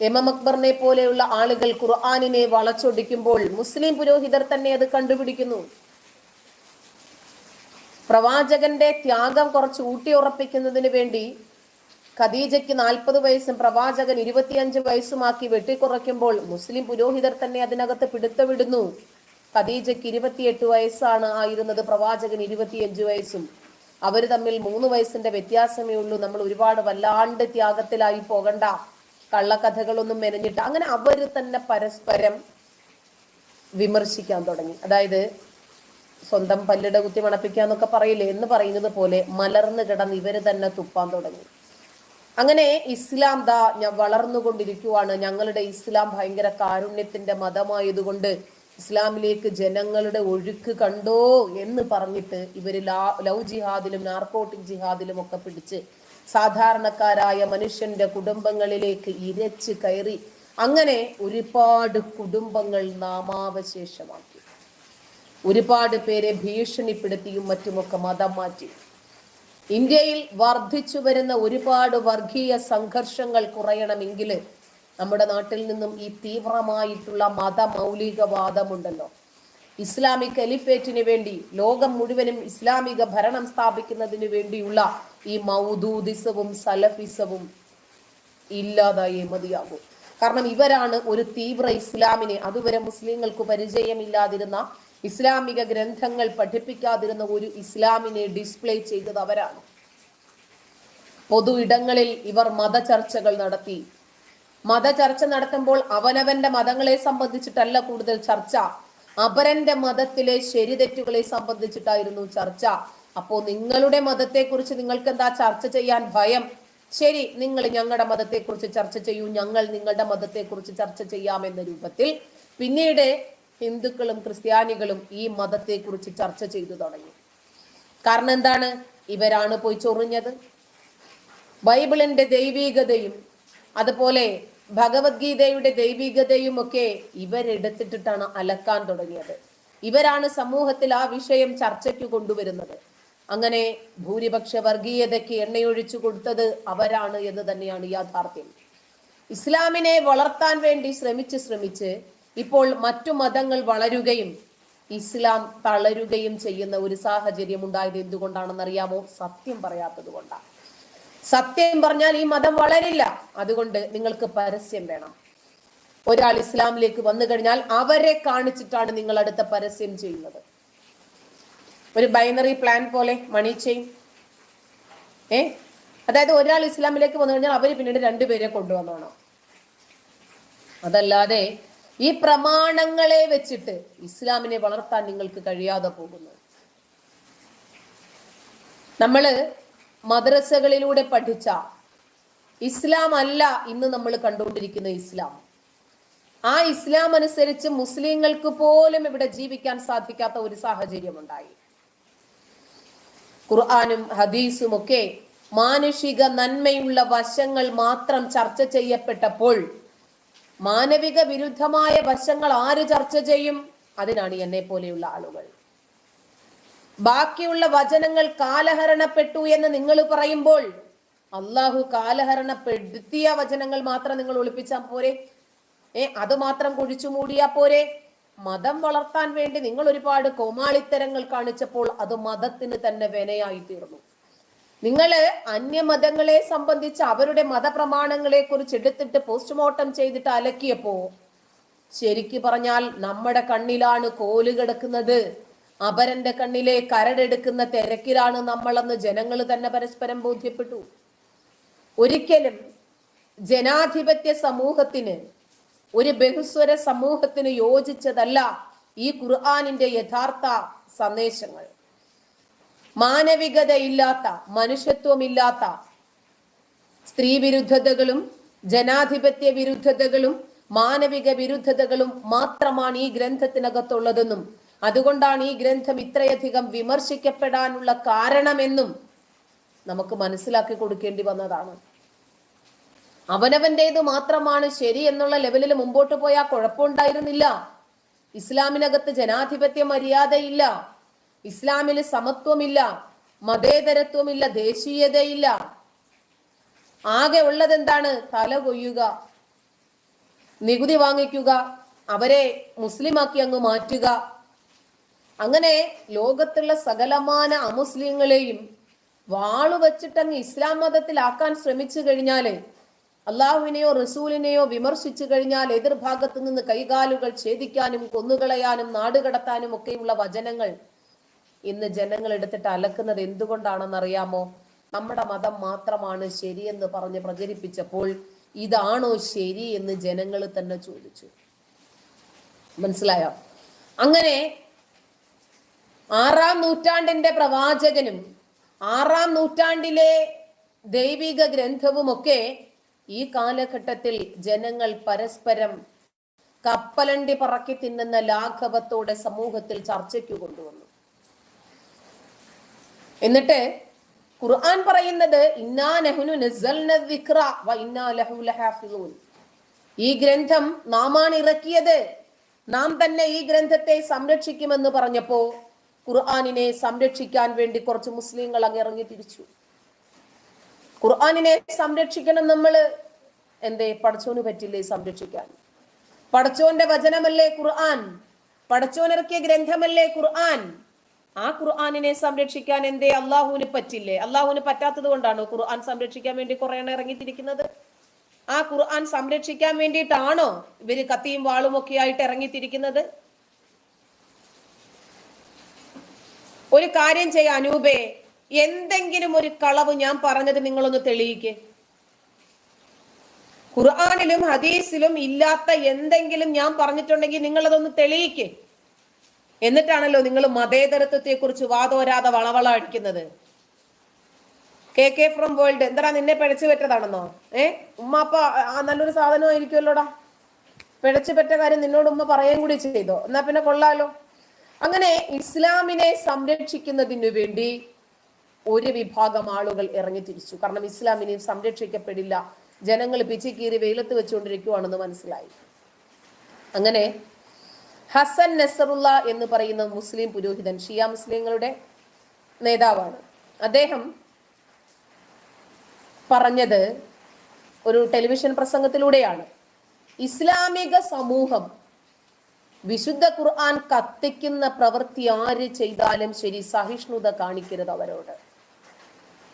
M M അക്ബറിനെ പോലെയുള്ള ആളുകൾ ഖുർആാനിനെ വളച്ചൊടിക്കുമ്പോൾ മുസ്ലിം പുരോഹിതർ തന്നെ അത് കണ്ടുപിടിക്കുന്നു. പ്രവാചകന്റെ ത്യാഗം കുറച്ച് ഊട്ടിയുറപ്പിക്കുന്നതിന് വേണ്ടി ഖദീജയ്ക്ക് നാൽപ്പത് വയസ്സും പ്രവാചകൻ ഇരുപത്തിയഞ്ച് വയസ്സുമാക്കി വെട്ടിക്കുറയ്ക്കുമ്പോൾ മുസ്ലിം പുരോഹിതർ തന്നെ അതിനകത്ത് പിടുത്തവിടുന്നു ഖദീജയ്ക്ക് ഇരുപത്തിയെട്ട് വയസ്സാണ് ആയിരുന്നത് പ്രവാചകൻ ഇരുപത്തിയഞ്ച് വയസ്സും. അവർ തമ്മിൽ മൂന്ന് വയസ്സിന്റെ വ്യത്യാസമേ ഉള്ളൂ. നമ്മൾ ഒരുപാട് വല്ലാണ്ട് ത്യാഗത്തിലായി പോകണ്ട. കള്ളക്കഥകളൊന്നും മെനഞ്ഞിട്ട് അങ്ങനെ അവർ തന്നെ പരസ്പരം വിമർശിക്കാൻ തുടങ്ങി. അതായത് സ്വന്തം പല്ലിട കുത്തി മണപ്പിക്കാന്നൊക്കെ പറയില്ലേ? എന്ന് പറയുന്നത് പോലെ മലർന്നു കിടന്ന് ഇവർ തന്നെ തുപ്പാൻ തുടങ്ങി. അങ്ങനെ ഇസ്ലാം ദാ ഞാൻ വളർന്നുകൊണ്ടിരിക്കുവാണ്. ഞങ്ങളുടെ ഇസ്ലാം ഭയങ്കര കാരുണ്യത്തിന്റെ മതമായതുകൊണ്ട് ഇസ്ലാമിലേക്ക് ജനങ്ങളുടെ ഒഴുക്ക് കണ്ടോ എന്ന് പറഞ്ഞിട്ട് ഇവർ ലവ് ജിഹാദിലും നാർക്കോട്ടിക് ജിഹാദിലും ഒക്കെ പിടിച്ച് സാധാരണക്കാരായ മനുഷ്യന്റെ കുടുംബങ്ങളിലേക്ക് ഇരച്ച് കയറി അങ്ങനെ ഒരുപാട് കുടുംബങ്ങൾ നാമാവശേഷമാക്കി. ഒരുപാട് പേരെ ഭീഷണിപ്പെടുത്തിയും മറ്റുമൊക്കെ മതം മാറ്റി ഇന്ത്യയിൽ വർദ്ധിച്ചു വരുന്ന ഒരുപാട് വർഗീയ സംഘർഷങ്ങൾ കുറയണമെങ്കിൽ നമ്മുടെ നാട്ടിൽ നിന്നും ഈ തീവ്രമായിട്ടുള്ള മതമൗലികവാദമുണ്ടല്ലോ. ഇസ്ലാമിക് എലിഫേറ്റിന് വേണ്ടി ലോകം മുഴുവനും ഇസ്ലാമിക ഭരണം സ്ഥാപിക്കുന്നതിന് വേണ്ടിയുള്ള ഈ മൗദൂദിസവും സലഫിസവും ഇല്ലാതായേ മതിയാകും. കാരണം ഇവരാണ് ഒരു തീവ്ര ഇസ്ലാമിനെ അതുവരെ മുസ്ലിങ്ങൾക്ക് പരിചയമില്ലാതിരുന്ന ഇസ്ലാമിക ഗ്രന്ഥങ്ങൾ പഠിപ്പിക്കാതിരുന്ന ഒരു ഇസ്ലാമിനെ ഡിസ്പ്ലേ ചെയ്തത് അവരാണ്. പൊതു ഇടങ്ങളിൽ ഇവർ മതചർച്ചകൾ നടത്തി. മതചർച്ച നടത്തുമ്പോൾ അവനവന്റെ മതങ്ങളെ സംബന്ധിച്ചിട്ടല്ല കൂടുതൽ ചർച്ച. അപരന്റെ മതത്തിലെ ശരിതെറ്റുകളെ സംബന്ധിച്ചിട്ടായിരുന്നു ചർച്ച. അപ്പോ നിങ്ങളുടെ മതത്തെക്കുറിച്ച് നിങ്ങൾക്ക് എന്താ ചർച്ച ചെയ്യാൻ ഭയം? ശരി നിങ്ങൾ ഞങ്ങളുടെ മതത്തെ കുറിച്ച് ചർച്ച ചെയ്യൂ. ഞങ്ങൾ നിങ്ങളുടെ മതത്തെ കുറിച്ച് ചർച്ച ചെയ്യാം എന്ന രൂപത്തിൽ പിന്നീട് ഹിന്ദുക്കളും ക്രിസ്ത്യാനികളും ഈ മതത്തെ കുറിച്ച് ചർച്ച ചെയ്തു തുടങ്ങി. കാരണം എന്താണ്? ഇവരാണ് പോയി ചൊറിഞ്ഞത്. ബൈബിളിന്റെ ദൈവീകതയും അതുപോലെ ഭഗവത്ഗീതയുടെ ദൈവികതയും ഒക്കെ ഇവരെടുത്തിട്ടിട്ടാണ് അലക്കാൻ തുടങ്ങിയത്. ഇവരാണ് സമൂഹത്തിൽ ആ വിഷയം ചർച്ചയ്ക്ക് കൊണ്ടുവരുന്നത്. അങ്ങനെ ഭൂരിപക്ഷ വർഗീയതയ്ക്ക് എണ്ണയൊഴിച്ചു കൊടുത്തത് അവരാണ് എന്ന് തന്നെയാണ് യാഥാർത്ഥ്യം. ഇസ്ലാമിനെ വളർത്താൻ വേണ്ടി ശ്രമിച്ച് ശ്രമിച്ച് ഇപ്പോൾ മറ്റു മതങ്ങൾ വളരുകയും ഇസ്ലാം തളരുകയും ചെയ്യുന്ന ഒരു സാഹചര്യം ഉണ്ടായത് എന്തുകൊണ്ടാണെന്ന് അറിയാമോ സത്യം പറയാത്തത് കൊണ്ടാണ്. സത്യം പറഞ്ഞാൽ ഈ മതം വളരില്ല. അതുകൊണ്ട് നിങ്ങൾക്ക് പരസ്യം വേണം. ഒരാൾ ഇസ്ലാമിലേക്ക് വന്നു കഴിഞ്ഞാൽ അവരെ കാണിച്ചിട്ടാണ് നിങ്ങൾ അടുത്ത പരസ്യം ചെയ്യുന്നത്. ഒരു ബൈനറി പ്ലാൻ പോലെ മണി ചെയിൻ. ഏ? അതായത് ഒരാൾ ഇസ്ലാമിലേക്ക് വന്നു കഴിഞ്ഞാൽ അവർ പിന്നീട് രണ്ടുപേരെ കൊണ്ടുവന്നോണം. അതല്ലാതെ ഈ പ്രമാണങ്ങളെ വെച്ചിട്ട് ഇസ്ലാമിനെ വളർത്താൻ നിങ്ങൾക്ക് കഴിയാതെ പോകുന്നു. നമ്മൾ മദ്രസകളിലൂടെ പഠിച്ച ഇസ്ലാം അല്ല ഇന്ന് നമ്മൾ കണ്ടുകൊണ്ടിരിക്കുന്ന ഇസ്ലാം. ആ ഇസ്ലാം അനുസരിച്ച് മുസ്ലിങ്ങൾക്ക് പോലും ഇവിടെ ജീവിക്കാൻ സാധിക്കാത്ത ഒരു സാഹചര്യം ഉണ്ടായി ഖുർആാനും ഹദീസും ഒക്കെ മാനുഷിക നന്മയുള്ള വശങ്ങൾ മാത്രം ചർച്ച ചെയ്യപ്പെട്ടപ്പോൾ മാനവിക വിരുദ്ധമായ വശങ്ങൾ ആര് ചർച്ച ചെയ്യും? അതിനാണ് എന്നെ പോലെയുള്ള ആളുകൾ. ബാക്കിയുള്ള വചനങ്ങൾ കാലഹരണപ്പെട്ടു എന്ന് നിങ്ങൾ പറയുമ്പോൾ അള്ളാഹു കാലഹരണപ്പെടുത്തിയ വചനങ്ങൾ മാത്രം നിങ്ങൾ ഒളിപ്പിച്ചാൽ പോരെ? ഏ അത് മാത്രം കുഴിച്ചു മൂടിയാ പോരെ? മതം വളർത്താൻ വേണ്ടി നിങ്ങൾ ഒരുപാട് കോമാളിത്തരങ്ങൾ കാണിച്ചപ്പോൾ അത് മതത്തിന് തന്നെ വിനയായി തീർന്നു. നിങ്ങൾ അന്യമതങ്ങളെ സംബന്ധിച്ച് അവരുടെ മതപ്രമാണങ്ങളെ കുറിച്ച് എടുത്തിട്ട് പോസ്റ്റ്മോർട്ടം ചെയ്തിട്ട് അലക്കിയപ്പോ ശരിക്കു പറഞ്ഞാൽ നമ്മുടെ കണ്ണിലാണ് കോൽ കിടക്കുന്നത്. അപരന്റെ കണ്ണിലെ കരടെടുക്കുന്ന തിരക്കിലാണ് നമ്മളെന്ന് ജനങ്ങൾ തന്നെ പരസ്പരം ബോധ്യപ്പെട്ടു. ഒരിക്കലും ജനാധിപത്യ സമൂഹത്തിന് ഒരു ബഹുസ്വര സമൂഹത്തിന് യോജിച്ചതല്ല ഈ ഖുർആാനിന്റെ യഥാർത്ഥ സന്ദേശങ്ങൾ. മാനവികതയില്ലാത്ത മനുഷ്യത്വമില്ലാത്ത സ്ത്രീ വിരുദ്ധതകളും ജനാധിപത്യ വിരുദ്ധതകളും മാനവിക വിരുദ്ധതകളും മാത്രമാണ് ഈ ഗ്രന്ഥത്തിനകത്തുള്ളതെന്നും അതുകൊണ്ടാണ് ഈ ഗ്രന്ഥം ഇത്രയധികം വിമർശിക്കപ്പെടാനുള്ള കാരണമെന്നും നമുക്ക് മനസ്സിലാക്കി കൊടുക്കേണ്ടി വന്നതാണ്. അവനവന്റേത് മാത്രമാണ് ശരി എന്നുള്ള ലെവലിൽ മുമ്പോട്ട് പോയാൽ കുഴപ്പമുണ്ടായിരുന്നില്ല. ഇസ്ലാമിനകത്ത് ജനാധിപത്യ മര്യാദയില്ല. ഇസ്ലാമിൽ സമത്വമില്ല. മതേതരത്വമില്ല. ദേശീയതയില്ല. ആകെ ഉള്ളത് എന്താണ് തല കൊയ്യുക. നികുതി വാങ്ങിക്കുക. അവരെ മുസ്ലിമാക്കി അങ്ങ് മാറ്റുക. അങ്ങനെ ലോകത്തുള്ള സകലമാന അമുസ്ലിങ്ങളെയും വാളു വച്ചിട്ടങ്ങ് ഇസ്ലാം മതത്തിലാക്കാൻ ശ്രമിച്ചു കഴിഞ്ഞാൽ അള്ളാഹുവിനെയോ റസൂലിനെയോ വിമർശിച്ചു കഴിഞ്ഞാൽ എതിർഭാഗത്തു നിന്ന് കൈകാലുകൾ ഛേദിക്കാനും കൊന്നുകളയാനും നാടുകടത്താനും ഒക്കെയുള്ള വചനങ്ങൾ ഇന്ന് ജനങ്ങൾ എടുത്തിട്ട് അലക്കുന്നത് എന്തുകൊണ്ടാണെന്നറിയാമോ? നമ്മുടെ മതം മാത്രമാണ് ശരിയെന്ന് പറഞ്ഞ് പ്രചരിപ്പിച്ചപ്പോൾ ഇതാണോ ശരി എന്ന് ജനങ്ങൾ തന്നെ ചോദിച്ചു. മനസ്സിലായോ? അങ്ങനെ ആറാം നൂറ്റാണ്ടിന്റെ പ്രവാചകനും ആറാം നൂറ്റാണ്ടിലെ ദൈവിക ഗ്രന്ഥവുമൊക്കെ ഈ കാലഘട്ടത്തിൽ ജനങ്ങൾ പരസ്പരം കപ്പലണ്ടി പറക്കി തിന്നുന്ന ലാഘവത്തോടെ സമൂഹത്തിൽ ചർച്ചയ്ക്ക് കൊണ്ടുവന്നു. എന്നിട്ട് ഖുർആൻ പറയുന്നത് ഇന്നാ നഹ്നു നസ്സൽന ദിക്റ വ ഇന്നാ ലഹു ഈ ഗ്രന്ഥം നാമാണ് ഇറക്കിയത്. നാം തന്നെ ഈ ഗ്രന്ഥത്തെ സംരക്ഷിക്കുമെന്ന് പറഞ്ഞപ്പോ ഖുർആനിനെ സംരക്ഷിക്കാൻ വേണ്ടി കുറച്ച് മുസ്ലിങ്ങൾ അങ്ങ് ഇറങ്ങി തിരിച്ചു. ഖുർആാനിനെ സംരക്ഷിക്കണം നമ്മൾ. എന്തേ? പടച്ചോന് പറ്റില്ലേ സംരക്ഷിക്കാൻ? പടച്ചോന്റെ വചനമല്ലേ ഖുർആൻ? പടച്ചോനിറക്കിയ ഗ്രന്ഥമല്ലേ ഖുർആൻ? ആ ഖുർആാനിനെ സംരക്ഷിക്കാൻ എന്തേ? അള്ളാഹുവിന് പറ്റില്ലേ? അള്ളാഹുവിന് പറ്റാത്തത് കൊണ്ടാണോ ഖുർആൻ സംരക്ഷിക്കാൻ വേണ്ടി കുറെ എണ്ണം ഇറങ്ങിത്തിരിക്കുന്നത് ആ ഖുർആൻ സംരക്ഷിക്കാൻ വേണ്ടിയിട്ടാണോ ഇവർ കത്തിയും വാളും ഒക്കെ ആയിട്ട് ഇറങ്ങിത്തിരിക്കുന്നത് ഒരു കാര്യം ചെയ്യാം അനൂപേ. എന്തെങ്കിലും ഒരു കളവ് ഞാൻ പറഞ്ഞത് നിങ്ങളൊന്ന് തെളിയിക്കേ. ഖുർആാനിലും ഹദീസിലും ഇല്ലാത്ത എന്തെങ്കിലും ഞാൻ പറഞ്ഞിട്ടുണ്ടെങ്കിൽ നിങ്ങൾ അതൊന്ന് തെളിയിക്കേ. എന്നിട്ടാണല്ലോ നിങ്ങൾ മതേതരത്വത്തെ കുറിച്ച് വാദോരാതെ വളവള അടിക്കുന്നത് കെ കെ ഫ്രം വേൾഡ് എന്താ നിന്നെ പിഴച്ചു പറ്റതാണെന്നോ? ഏ? ഉമ്മാപ്പ നല്ലൊരു സാധനമായിരിക്കുമല്ലോടാ. പിഴച്ചു പറ്റ കാര്യം നിന്നോട് ഉമ്മ പറയുകയും കൂടി ചെയ്തോ. എന്നാ പിന്നെ കൊള്ളാലോ. അങ്ങനെ ഇസ്ലാമിനെ സംരക്ഷിക്കുന്നതിനു വേണ്ടി ഒരു വിഭാഗം ആളുകൾ ഇറങ്ങി തിരിച്ചു. കാരണം ഇസ്ലാമിനെ സംരക്ഷിക്കപ്പെടില്ല. ജനങ്ങൾ പിച്ചിക്കീറി വെയിലത്ത് വെച്ചുകൊണ്ടിരിക്കുവാണെന്ന് മനസ്സിലായി. അങ്ങനെ ഹസൻ നസറുല്ല എന്ന് പറയുന്ന മുസ്ലിം പുരോഹിതൻ ഷിയ മുസ്ലിങ്ങളുടെ നേതാവാണ്. അദ്ദേഹം പറഞ്ഞത് ഒരു ടെലിവിഷൻ പ്രസംഗത്തിലൂടെയാണ്. ഇസ്ലാമിക സമൂഹം വിശുദ്ധ ഖുർആൻ കത്തിക്കുന്ന പ്രവൃത്തി ആര് ചെയ്താലും ശരി സഹിഷ്ണുത കാണിക്കരുത് അവരോട്.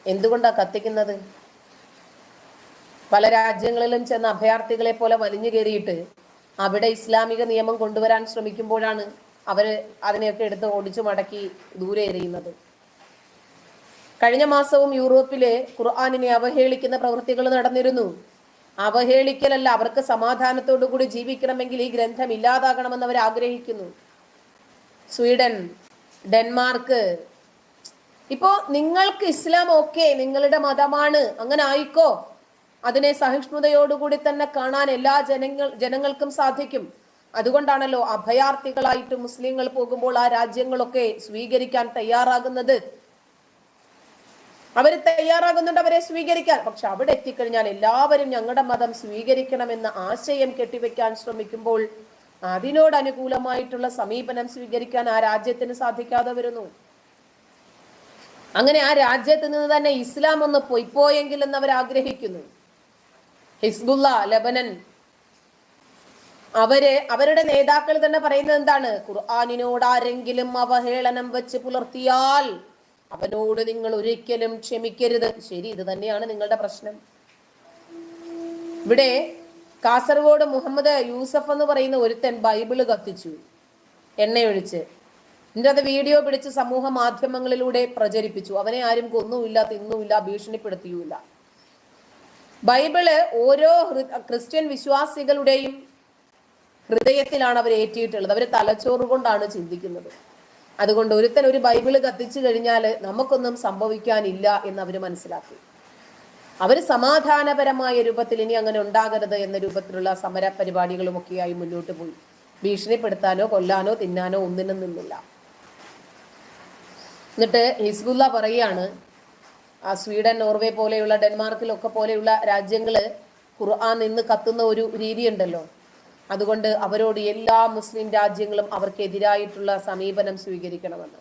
എന്തുകൊണ്ടാ കത്തിക്കുന്നത്? പല രാജ്യങ്ങളിലും ചെന്ന അഭയാർത്ഥികളെ പോലെ വലിഞ്ഞു കയറിയിട്ട് അവിടെ ഇസ്ലാമിക നിയമം കൊണ്ടുവരാൻ ശ്രമിക്കുമ്പോഴാണ് അവർ അതിനെയൊക്കെ എടുത്ത് ഓടിച്ചു മടക്കി ദൂരെ എറിയുന്നത്. കഴിഞ്ഞ മാസവും യൂറോപ്പിലെ ഖുർആാനിനെ അവഹേളിക്കുന്ന പ്രവൃത്തികൾ നടന്നിരുന്നു. അവഹേളിക്കലല്ല അവർക്ക് സമാധാനത്തോടു കൂടി ജീവിക്കണമെങ്കിൽ ഈ ഗ്രന്ഥം ഇല്ലാതാകണമെന്ന് അവർ ആഗ്രഹിക്കുന്നു. Sweden Denmark. ഇപ്പോ നിങ്ങൾക്ക് ഇസ്ലാം ഓക്കെ നിങ്ങളുടെ മതമാണ് അങ്ങനെ ആയിക്കോ? അതിനെ സഹിഷ്ണുതയോടുകൂടി തന്നെ കാണാൻ എല്ലാ ജനങ്ങൾ ജനങ്ങൾക്കും സാധിക്കും. അതുകൊണ്ടാണല്ലോ അഭയാർത്ഥികളായിട്ട് മുസ്ലിങ്ങൾ പോകുമ്പോൾ ആ രാജ്യങ്ങളൊക്കെ സ്വീകരിക്കാൻ തയ്യാറാകുന്നത്. അവർ തയ്യാറാകുന്നുണ്ട് അവരെ സ്വീകരിക്കാൻ. പക്ഷെ അവിടെ എത്തിക്കഴിഞ്ഞാൽ എല്ലാവരും ഞങ്ങളുടെ മതം സ്വീകരിക്കണമെന്ന ആശയം കെട്ടിവെക്കാൻ ശ്രമിക്കുമ്പോൾ അതിനോട് അനുകൂലമായിട്ടുള്ള സമീപനം സ്വീകരിക്കാൻ ആ രാജ്യത്തിന് സാധിക്കാതെ വരുന്നു. അങ്ങനെ ആ രാജ്യത്ത് നിന്ന് തന്നെ ഇസ്ലാം ഒന്ന് പൊയ്പോയെങ്കിൽ എന്ന് അവർ ആഗ്രഹിക്കുന്നു. ഹിസ്ബുല്ല ലബനൻ അവർ അവരുടെ നേതാക്കൾ തന്നെ പറയുന്നത് എന്താണ്? ഖുർആാനിനോട് ആരെങ്കിലും അവഹേളനം വെച്ച് പുലർത്തിയാൽ അവനോട് നിങ്ങൾ ഒരിക്കലും ക്ഷമിക്കരുത്. ശരി ഇത് തന്നെയാണ് നിങ്ങളുടെ പ്രശ്നം. ഇവിടെ കാസർഗോഡ് മുഹമ്മദ് യൂസഫ് എന്ന് പറയുന്ന ഒരുത്തൻ ബൈബിൾ കത്തിച്ചു എണ്ണയൊഴിച്ച്. എന്നിട്ട് അത് വീഡിയോ പിടിച്ച് സമൂഹ മാധ്യമങ്ങളിലൂടെ പ്രചരിപ്പിച്ചു. അവനെ ആരും കൊന്നുമില്ല തിന്നുമില്ല ഭീഷണിപ്പെടുത്തിയുമില്ല. ബൈബിൾ ഓരോ ക്രിസ്ത്യൻ വിശ്വാസികളുടെയും ഹൃദയത്തിലാണ് അവർ ഏറ്റിയിട്ടുള്ളത്. അവർ തലച്ചോറ് കൊണ്ടാണ് ചിന്തിക്കുന്നത്. അതുകൊണ്ട് ഒരുത്തൻ ഒരു ബൈബിൾ കത്തിച്ചു കഴിഞ്ഞാൽ നമുക്കൊന്നും സംഭവിക്കാനില്ല എന്ന് അവർ മനസ്സിലാക്കി. അവർ സമാധാനപരമായ രൂപത്തിൽ ഇനി അങ്ങനെ ഉണ്ടാകരുത് എന്ന രൂപത്തിലുള്ള സമര പരിപാടികളും ഒക്കെയായി മുന്നോട്ട് പോയി. ഭീഷണിപ്പെടുത്താനോ കൊല്ലാനോ തിന്നാനോ ഒന്നിനും നിന്നില്ല. എന്നിട്ട് ഹിസ്ബുല്ല പറയാണ് ആ സ്വീഡൻ നോർവേ പോലെയുള്ള ഡെൻമാർക്കിലൊക്കെ പോലെയുള്ള രാജ്യങ്ങൾ ഖുർആൻ നിന്ന് കത്തുന്ന ഒരു രീതിയുണ്ടല്ലോ. അതുകൊണ്ട് അവരോട് എല്ലാ മുസ്ലിം രാജ്യങ്ങളും അവർക്കെതിരായിട്ടുള്ള സമീപനം സ്വീകരിക്കണമെന്ന്.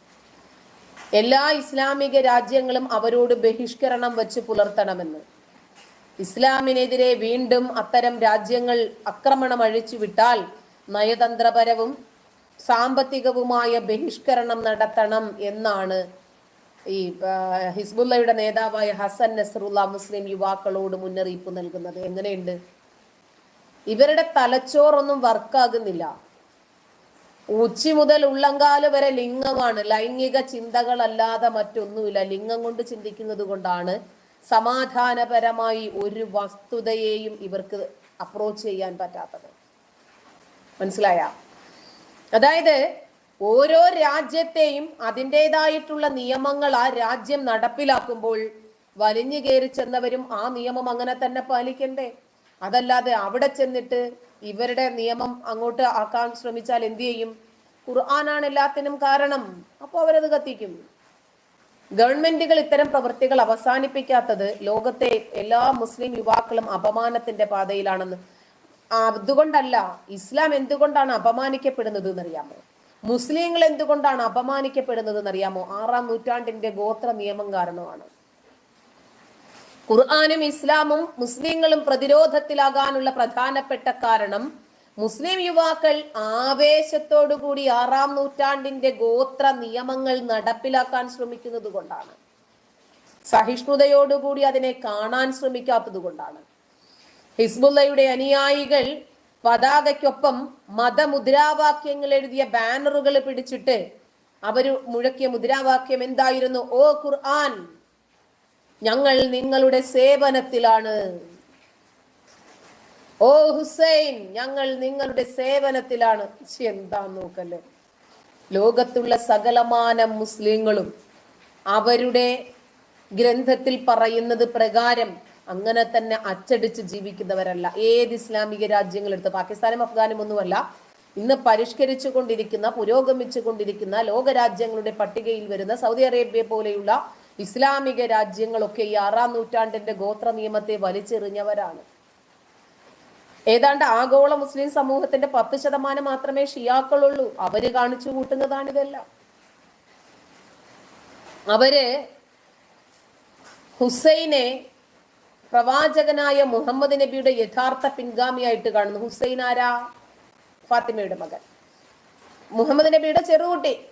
എല്ലാ ഇസ്ലാമിക രാജ്യങ്ങളും അവരോട് ബഹിഷ്കരണം വെച്ച് പുലർത്തണമെന്ന്. ഇസ്ലാമിനെതിരെ വീണ്ടും അത്തരം രാജ്യങ്ങൾ ആക്രമണം അഴിച്ചു വിട്ടാൽ നയതന്ത്രപരവും സാമ്പത്തികവുമായ ബഹിഷ്കരണം നടത്തണം എന്നാണ് ഈ ഹിസ്ബുല്ലയുടെ നേതാവായ ഹസൻ നസറുല്ല മുസ്ലിം യുവാക്കളോട് മുന്നറിയിപ്പ് നൽകുന്നത്. എങ്ങനെയുണ്ട്? ഇവരുടെ തലച്ചോറൊന്നും വർക്കാകുന്നില്ല. ഉച്ചി മുതൽ ഉള്ളങ്കാൽ വരെ ലിംഗമാണ്. ലൈംഗിക ചിന്തകളല്ലാതെ മറ്റൊന്നുമില്ല. ലിംഗം കൊണ്ട് ചിന്തിക്കുന്നത് കൊണ്ടാണ് സമാധാനപരമായി ഒരു വസ്തുതയെയും ഇവർക്ക് അപ്രോച്ച് ചെയ്യാൻ പറ്റാത്തത്. മനസ്സിലായ? അതായത് ഓരോ രാജ്യത്തെയും അതിന്റെതായിട്ടുള്ള നിയമങ്ങൾ ആ രാജ്യം നടപ്പിലാക്കുമ്പോൾ വലിഞ്ഞു കയറി ചെന്നവരും ആ നിയമം അങ്ങനെ തന്നെ പാലിക്കണ്ടേ? അതല്ലാതെ അവിടെ ചെന്നിട്ട് ഇവരുടെ നിയമം അങ്ങോട്ട് ആക്കാൻ ശ്രമിച്ചാൽ എന്തു ചെയ്യും? ഖുർആനാണ് എല്ലാത്തിനും കാരണം. അപ്പോൾ അവരത് കത്തിക്കും. ഗവൺമെന്റുകൾ ഇത്തരം പ്രവൃത്തികൾ അവസാനിപ്പിക്കാത്തത് ലോകത്തെ എല്ലാ മുസ്ലിം യുവാക്കളും അപമാനത്തിന്റെ പാതയിലാണെന്ന്. അതുകൊണ്ടല്ല ഇസ്ലാം എന്തുകൊണ്ടാണ് അപമാനിക്കപ്പെടുന്നത് എന്നറിയാമോ? മുസ്ലിങ്ങൾ എന്തുകൊണ്ടാണ് അപമാനിക്കപ്പെടുന്നത് എന്നറിയാമോ? ആറാം നൂറ്റാണ്ടിന്റെ ഗോത്ര നിയമം കാരണമാണ്. ഖുർആാനും ഇസ്ലാമും മുസ്ലിങ്ങളും പ്രതിരോധത്തിലാകാനുള്ള പ്രധാനപ്പെട്ട കാരണം മുസ്ലിം യുവാക്കൾ ആവേശത്തോടുകൂടി ആറാം നൂറ്റാണ്ടിന്റെ ഗോത്ര നിയമങ്ങൾ നടപ്പിലാക്കാൻ ശ്രമിക്കുന്നത് കൊണ്ടാണ്. സഹിഷ്ണുതയോടുകൂടി അതിനെ കാണാൻ ശ്രമിക്കാത്തത് കൊണ്ടാണ്. ഹിസ്ബുല്ലയുടെ അനുയായികൾ പതാകയ്ക്കൊപ്പം മതമുദ്രാവാക്യങ്ങൾ എഴുതിയ ബാനറുകൾ പിടിച്ചിട്ട് അവർ മുഴക്കിയ മുദ്രാവാക്യം എന്തായിരുന്നു? ഓ ഖുർആൻ! ഞങ്ങൾ നിങ്ങളുടെ സേവനത്തിലാണ്. ഓ ഹുസൈൻ ഞങ്ങൾ നിങ്ങളുടെ സേവനത്തിലാണ്. എന്താ നോക്കല്ലേ? ലോകത്തുള്ള സകലമാനം മുസ്ലിങ്ങളും അവരുടെ ഗ്രന്ഥത്തിൽ പറയുന്നത് പ്രകാരം അങ്ങനെ തന്നെ അച്ചടിച്ച് ജീവിക്കുന്നവരല്ല. ഏത് ഇസ്ലാമിക രാജ്യങ്ങൾ എടുത്ത് പാകിസ്ഥാനും അഫ്ഗാനും ഒന്നുമല്ല. ഇന്ന് പരിഷ്കരിച്ചു കൊണ്ടിരിക്കുന്ന പുരോഗമിച്ചു കൊണ്ടിരിക്കുന്ന ലോകരാജ്യങ്ങളുടെ പട്ടികയിൽ വരുന്ന സൗദി അറേബ്യ പോലെയുള്ള ഇസ്ലാമിക രാജ്യങ്ങളൊക്കെ ഈ ആറാം നൂറ്റാണ്ടിന്റെ ഗോത്ര നിയമത്തെ വലിച്ചെറിഞ്ഞവരാണ്. ഏതാണ്ട് ആഗോള മുസ്ലിം സമൂഹത്തിന്റെ പത്ത് ശതമാനം മാത്രമേ ഷിയാക്കളുള്ളൂ. അവർ കാണിച്ചു കൂട്ടുന്നതാണ് ഇതെല്ലാം. അവർ ഹുസൈനെ പ്രവാചകനായ മുഹമ്മദ് നബിയുടെ യഥാർത്ഥ പിൻഗാമിയായിട്ട് കാണുന്നു. ഹുസൈൻ ആരാ? ഫാത്തിമയുടെ മകൻ. മുഹമ്മദ് നബിയുടെ ചെറുകുട്ടി.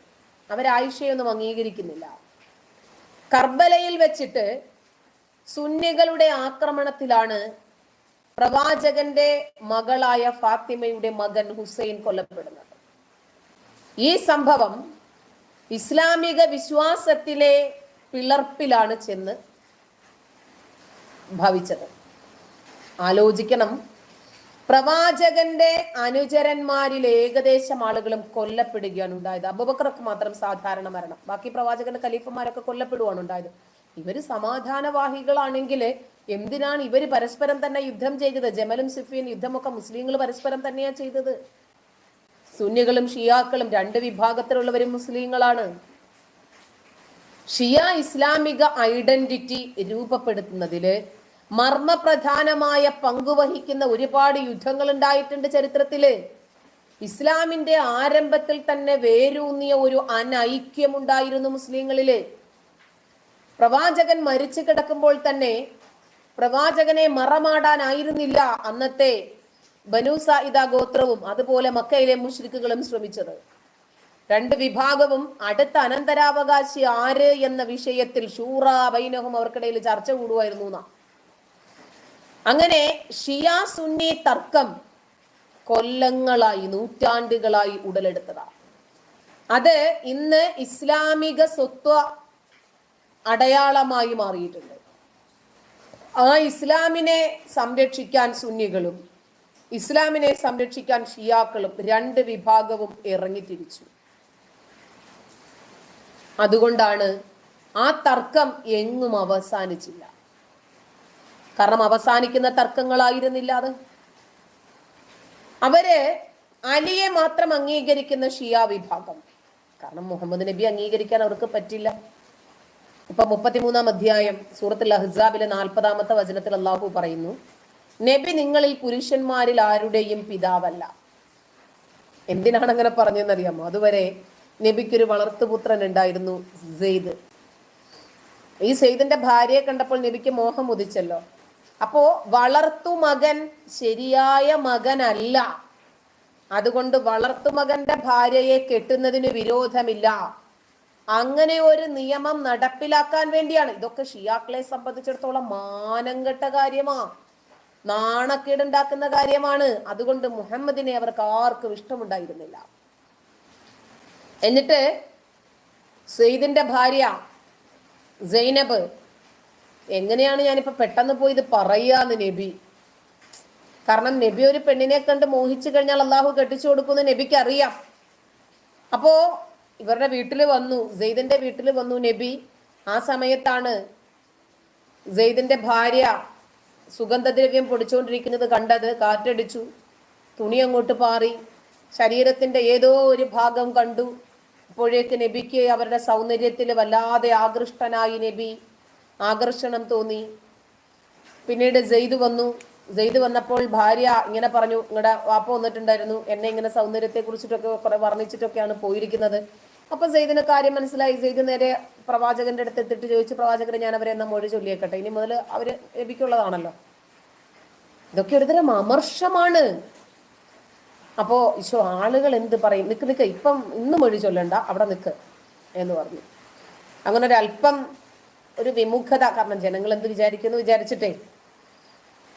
അവരായിഷയൊന്നും അംഗീകരിക്കുന്നില്ല. കർബലയിൽ വെച്ചിട്ട് സുന്നികളുടെ ആക്രമണത്തിലാണ് പ്രവാചകന്റെ മകളായ ഫാത്തിമയുടെ മകൻ ഹുസൈൻ കൊല്ലപ്പെടുന്നത്. ഈ സംഭവം ഇസ്ലാമിക വിശ്വാസത്തിലെ പിളർപ്പിലാണ് ചെന്ന് ഭവിച്ചത്. ആലോചിക്കണം. പ്രവാചകന്റെ അനുചരന്മാരിൽ ഏകദേശം ആളുകളും കൊല്ലപ്പെടുകയാണ് ഉണ്ടായത്. അബുബക്രക്ക് മാത്രം സാധാരണ മരണം. ബാക്കി പ്രവാചകന്റെ ഖലീഫന്മാരൊക്കെ കൊല്ലപ്പെടുകയാണ് ഉണ്ടായത്. ഇവർ സമാധാനവാഹികളാണെങ്കിൽ എന്തിനാണ് ഇവർ പരസ്പരം തന്നെ യുദ്ധം ചെയ്തത്? ജമലും സിഫിയും യുദ്ധമൊക്കെ മുസ്ലിങ്ങൾ പരസ്പരം തന്നെയാ ചെയ്തത്. സുന്നികളും ഷിയാക്കളും രണ്ട് വിഭാഗത്തിലുള്ളവരും മുസ്ലിങ്ങളാണ്. ഷിയ ഇസ്ലാമിക ഐഡന്റിറ്റി രൂപപ്പെടുത്തുന്നതിൽ മർമ്മപ്രധാനമായ പങ്കുവഹിക്കുന്ന ഒരുപാട് യുദ്ധങ്ങൾ ഉണ്ടായിട്ടുണ്ട് ചരിത്രത്തിൽ. ഇസ്ലാമിന്റെ ആരംഭത്തിൽ തന്നെ വേരൂന്നിയ ഒരു അനൈക്യം ഉണ്ടായിരുന്നു മുസ്ലിങ്ങളിൽ. പ്രവാചകൻ മരിച്ചു കിടക്കുമ്പോൾ തന്നെ പ്രവാചകനെ മറമാടാനായിരുന്നില്ല അന്നത്തെ ബനു സായിദ ഗോത്രവും അതുപോലെ മക്കയിലെ മുഷ്രിക്കുകളും ശ്രമിച്ചത്. രണ്ട് വിഭാഗവും അടുത്ത അനന്തരാവകാശി ആര് എന്ന വിഷയത്തിൽ ഷൂറ ബൈനഹും അവർക്കിടയിൽ ചർച്ച കൂടുമായിരുന്നു എന്നാ അങ്ങനെ ഷിയ സുന്നി തർക്കം കൊല്ലങ്ങളായി നൂറ്റാണ്ടുകളായി ഉടലെടുത്തതാണ്. അത് ഇന്ന് ഇസ്ലാമിക സ്വത്വ അടയാളമായി മാറിയിട്ടുണ്ട്. ആ ഇസ്ലാമിനെ സംരക്ഷിക്കാൻ സുന്നികളും ഇസ്ലാമിനെ സംരക്ഷിക്കാൻ ഷിയാക്കളും രണ്ട് വിഭാഗവും ഇറങ്ങിത്തിരിച്ചു. അതുകൊണ്ടാണ് ആ തർക്കം എങ്ങും അവസാനിച്ചില്ല. കാരണം അവസാനിക്കുന്ന തർക്കങ്ങളായിരുന്നില്ല അത്. അവർ അലിയെ മാത്രം അംഗീകരിക്കുന്ന ഷിയ വിഭാഗം. കാരണം മുഹമ്മദ് നബി അംഗീകരിക്കാൻ അവർക്ക് പറ്റില്ല. ഇപ്പൊ മുപ്പത്തിമൂന്നാം അധ്യായം സൂറത്തുൽ അഹ്സാബിലെ നാൽപ്പതാമത്തെ വചനത്തിൽ അള്ളാഹു പറയുന്നു നബി നിങ്ങളിൽ പുരുഷന്മാരിൽ ആരുടെയും പിതാവല്ല. എന്തിനാണ് അങ്ങനെ പറഞ്ഞതെന്നറിയാമോ? അതുവരെ നബിക്കൊരു വളർത്തുപുത്രൻ ഉണ്ടായിരുന്നു സെയ്ദ്. ഈ സെയ്ദിന്റെ ഭാര്യയെ കണ്ടപ്പോൾ നബിക്ക് മോഹം ഉദിച്ചല്ലോ. അപ്പോ വളർത്തു മകൻ ശരിയായ മകനല്ല. അതുകൊണ്ട് വളർത്തു മകന്റെ ഭാര്യയെ കെട്ടുന്നതിന് വിരോധമില്ല. അങ്ങനെ ഒരു നിയമം നടപ്പിലാക്കാൻ വേണ്ടിയാണ്. ഇതൊക്കെ ഷിയാക്കളെ സംബന്ധിച്ചിടത്തോളം മാനം കെട്ട കാര്യമാ. നാണക്കേടുണ്ടാക്കുന്ന കാര്യമാണ്. അതുകൊണ്ട് മുഹമ്മദിനെ അവർക്ക് ആർക്കും ഇഷ്ടമുണ്ടായിരുന്നില്ല. എന്നിട്ട് സെയ്ദിന്റെ ഭാര്യ സൈനബ് എങ്ങനെയാണ് ഞാനിപ്പോ പെട്ടെന്ന് പോയി ഇത് പറയാന്ന് നബി? കാരണം നബി ഒരു പെണ്ണിനെ കണ്ട് മോഹിച്ചു കഴിഞ്ഞാൽ അള്ളാഹു കെട്ടിച്ചു കൊടുക്കുമെന്ന് നബിക്ക് അറിയാം അപ്പോ ഇവരുടെ വീട്ടിൽ വന്നു സെയ്ദിന്റെ വീട്ടിൽ വന്നു നബി. ആ സമയത്താണ് സെയ്ദിന്റെ ഭാര്യ സുഗന്ധദ്രവ്യം പൊടിച്ചുകൊണ്ടിരിക്കുന്നത് കണ്ടത്. കാറ്റടിച്ചു തുണി അങ്ങോട്ട് പാറി ശരീരത്തിന്റെ ഏതോ ഒരു ഭാഗം കണ്ടു. അപ്പോഴേക്ക് നബിക്ക് അവരുടെ സൗന്ദര്യത്തിൽ വല്ലാതെ ആകൃഷ്ടനായി നബി. ആകർഷണം തോന്നി. പിന്നീട് ജെയ്ദ് വന്നു. ജെയ്ദ് വന്നപ്പോൾ ഭാര്യ ഇങ്ങനെ പറഞ്ഞു നിങ്ങളുടെ വാപ്പ വന്നിട്ടുണ്ടായിരുന്നു. എന്നെ ഇങ്ങനെ സൗന്ദര്യത്തെ കുറിച്ചിട്ടൊക്കെ കുറെ വർണിച്ചിട്ടൊക്കെയാണ് പോയിരിക്കുന്നത്. അപ്പൊ സെയ്ദിന് കാര്യം മനസ്സിലായി. സെയ്ദ് നേരെ പ്രവാചകന്റെ അടുത്ത് എത്തിട്ട് ചോദിച്ചു പ്രവാചകരെ ഞാൻ അവരെ എന്നാ മൊഴി ചൊല്ലിയേക്കട്ടെ? ഇനി മുതൽ അവർ ലഭിക്കുള്ളതാണല്ലോ. ഇതൊക്കെ ഒരുതരം അമർഷമാണ്. അപ്പോ ഈശോ ആളുകൾ എന്ത് പറയും? നിക്ക് നിക്ക് ഇപ്പം ഇന്ന് മൊഴി ചൊല്ലണ്ട. അവിടെ നിക്ക്. എന്ന് പറഞ്ഞു. അങ്ങനെ ഒരു അല്പം ഒരു വിമുഖത കാരണം ജനങ്ങൾ എന്ത് വിചാരിക്കുന്നു വിചാരിച്ചിട്ടേ.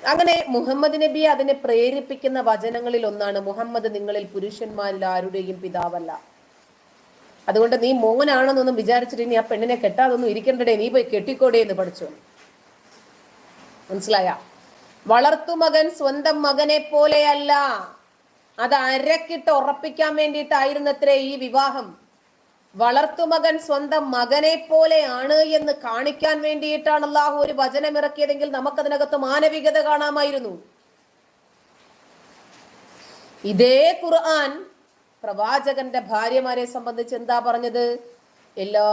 അങ്ങനെ മുഹമ്മദ് നബി അതിനെ പ്രേരിപ്പിക്കുന്ന വചനങ്ങളിൽ ഒന്നാണ് മുഹമ്മദ് നിങ്ങളിൽ പുരുഷന്മാരിൽ ആരുടെയും പിതാവല്ല. അതുകൊണ്ട് നീ മോനാണെന്നൊന്നും വിചാരിച്ചിട്ട് ഇനി ആ പെണ്ണിനെ കെട്ടാതൊന്നും ഇരിക്കണ്ടേ നീ പോയി കെട്ടിക്കോടേ എന്ന് പഠിച്ചു. മനസ്സിലായ? വളർത്തുമകൻ സ്വന്തം മകനെ പോലെയല്ല. അത് അരക്കിട്ട് ഉറപ്പിക്കാൻ വേണ്ടിയിട്ടായിരുന്നത്രേ ഈ വിവാഹം. വളർത്തുമകൻ സ്വന്തം മകനെ പോലെയാണ് എന്ന് കാണിക്കാൻ വേണ്ടിയിട്ടാണ് അള്ളാഹു ഒരു വചനം ഇറക്കിയതെങ്കിൽ നമുക്കതിനകത്ത് മാനവികത കാണാമായിരുന്നു. ഇതേ ഖുർആൻ പ്രവാചകന്റെ ഭാര്യമാരെ സംബന്ധിച്ച് എന്താ പറഞ്ഞത്? എല്ലാ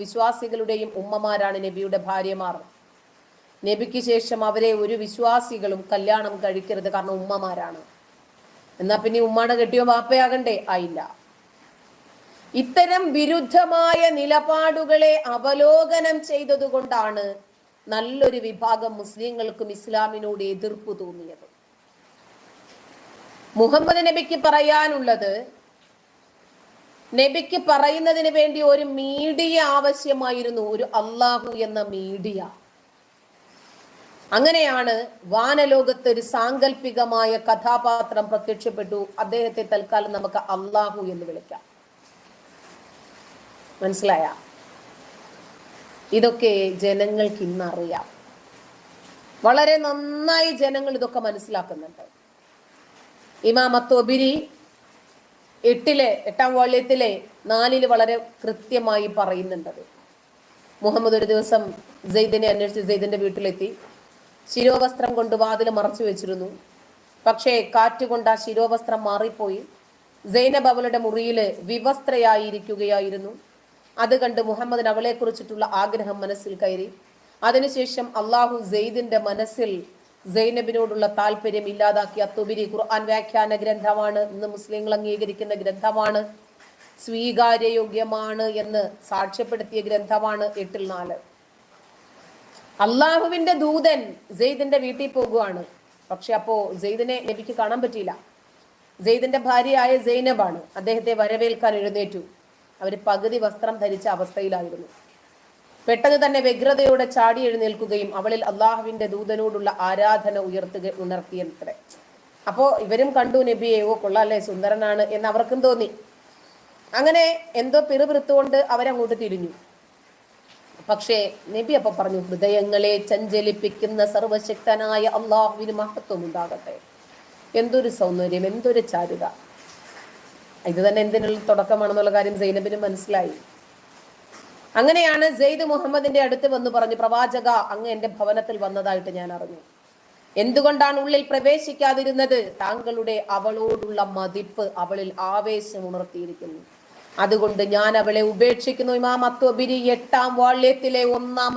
വിശ്വാസികളുടെയും ഉമ്മമാരാണ് നബിയുടെ ഭാര്യമാർ. നബിക്ക് ശേഷം അവരെ ഒരു വിശ്വാസികളും കല്യാണം കഴിക്കരുത് കാരണം ഉമ്മമാരാണ്. എന്നാ പിന്നെ ഉമ്മാടെ കെട്ടിയോ വാപ്പയാകണ്ടേ ആയില്ല ഇത്തരം വിരുദ്ധമായ നിലപാടുകളെ അവലോകനം ചെയ്തതുകൊണ്ടാണ് നല്ലൊരു വിഭാഗം മുസ്ലിങ്ങൾക്കും ഇസ്ലാമിനോട് എതിർപ്പ് തോന്നിയത്. മുഹമ്മദ് നബിക്ക് പറയാനുള്ളത് നബിക്ക് പറയുന്നതിന് വേണ്ടി ഒരു മീഡിയ ആവശ്യമായിരുന്നു ഒരു അള്ളാഹു എന്ന മീഡിയ. അങ്ങനെയാണ് വാനലോകത്ത് ഒരു സാങ്കല്പികമായ കഥാപാത്രം പ്രത്യക്ഷപ്പെട്ടു. അദ്ദേഹത്തെ തൽക്കാലം നമുക്ക് അള്ളാഹു എന്ന് വിളിക്കാം. മനസ്സിലായ? ഇതൊക്കെ ജനങ്ങൾക്ക് ഇന്നറിയാം. വളരെ നന്നായി ജനങ്ങൾ ഇതൊക്കെ മനസ്സിലാക്കുന്നുണ്ട്. ഇമാം അത്തോബിരി എട്ടിലെ എട്ടാം വാള്യത്തിലെ നാലിൽ വളരെ കൃത്യമായി പറയുന്നുണ്ടത് മുഹമ്മദ് ഒരു ദിവസം ജെയ്ദിനെ അന്വേഷിച്ച് ജെയ്ദിന്റെ വീട്ടിലെത്തി. ശിരോവസ്ത്രം കൊണ്ട് വാതിൽ മറച്ചു വെച്ചിരുന്നു. പക്ഷേ കാറ്റുകൊണ്ട് ആ ശിരോവസ്ത്രം മാറിപ്പോയി. സൈനബ് മുറിയിൽ വിവസ്ത്രയായിരിക്കുകയായിരുന്നു. അത് കണ്ട് മുഹമ്മദിന് അവളെ കുറിച്ചിട്ടുള്ള ആഗ്രഹം മനസ്സിൽ കയറി. അതിനുശേഷം അള്ളാഹു സെയ്ദിന്റെ മനസ്സിൽ സൈനബിനോടുള്ള താല്പര്യം ഇല്ലാതാക്കിയ തുബിരി ഖുർആൻ വ്യാഖ്യാന ഗ്രന്ഥമാണ്. ഇന്ന് മുസ്ലിങ്ങൾ അംഗീകരിക്കുന്ന ഗ്രന്ഥമാണ്. സ്വീകാര്യയോഗ്യമാണ് എന്ന് സാക്ഷ്യപ്പെടുത്തിയ ഗ്രന്ഥമാണ് എട്ടിൽ നാല്. അള്ളാഹുവിന്റെ ദൂതൻ സെയ്ദിന്റെ വീട്ടിൽ പോകുവാണ്. പക്ഷെ അപ്പോ സെയ്ദിനെ നബിക്ക് കാണാൻ പറ്റിയില്ല. സെയ്ദിന്റെ ഭാര്യയായ സൈനബാണ് അദ്ദേഹത്തെ വരവേൽക്കാൻ എഴുന്നേറ്റു. അവർ പകുതി വസ്ത്രം ധരിച്ച അവസ്ഥയിലായിരുന്നു. പെട്ടെന്ന് തന്നെ വ്യഗ്രതയോടെ ചാടി എഴുന്നേൽക്കുകയും അവളിൽ അള്ളാഹുവിന്റെ ദൂതനോടുള്ള ആരാധന ഉയർത്തുക ഉണർത്തിയത്രേ അപ്പോ ഇവരും കണ്ടു നബിയെ ഓ കൊള്ളാല്ലേ സുന്ദരനാണ് എന്ന് അവർക്കും തോന്നി. അങ്ങനെ എന്തോ പിറുപിറുത്തുകൊണ്ട് അവരങ്ങോട്ട് തിരിഞ്ഞു. പക്ഷേ നബി അപ്പൊ പറഞ്ഞു ഹൃദയങ്ങളെ ചഞ്ചലിപ്പിക്കുന്ന സർവശക്തനായ അള്ളാഹുവിന് മഹത്വം ഉണ്ടാകട്ടെ എന്തൊരു സൗന്ദര്യം എന്തൊരു ചാരുത. ഇത് തന്നെ എന്തിനുള്ള തുടക്കമാണെന്നുള്ള കാര്യം സൈനബിന് മനസ്സിലായി. അങ്ങനെയാണ് സെയ്ദ് മുഹമ്മദിന്റെ അടുത്ത് വന്ന് പറഞ്ഞു പ്രവാചക അങ്ങ് എന്റെ ഭവനത്തിൽ വന്നതായിട്ട് ഞാൻ അറിഞ്ഞു. എന്തുകൊണ്ടാണ് ഉള്ളിൽ പ്രവേശിക്കാതിരുന്നത്? താങ്കളുടെ അവളോടുള്ള മതിപ്പ് അവളിൽ ആവേശം ഉണർത്തിയിരിക്കുന്നു. അതുകൊണ്ട് ഞാൻ അവളെ ഉപേക്ഷിക്കുന്നു. ഇമാം അത്വബിരി എട്ടാം വാള്യത്തിലെ ഒന്നാമത്തെ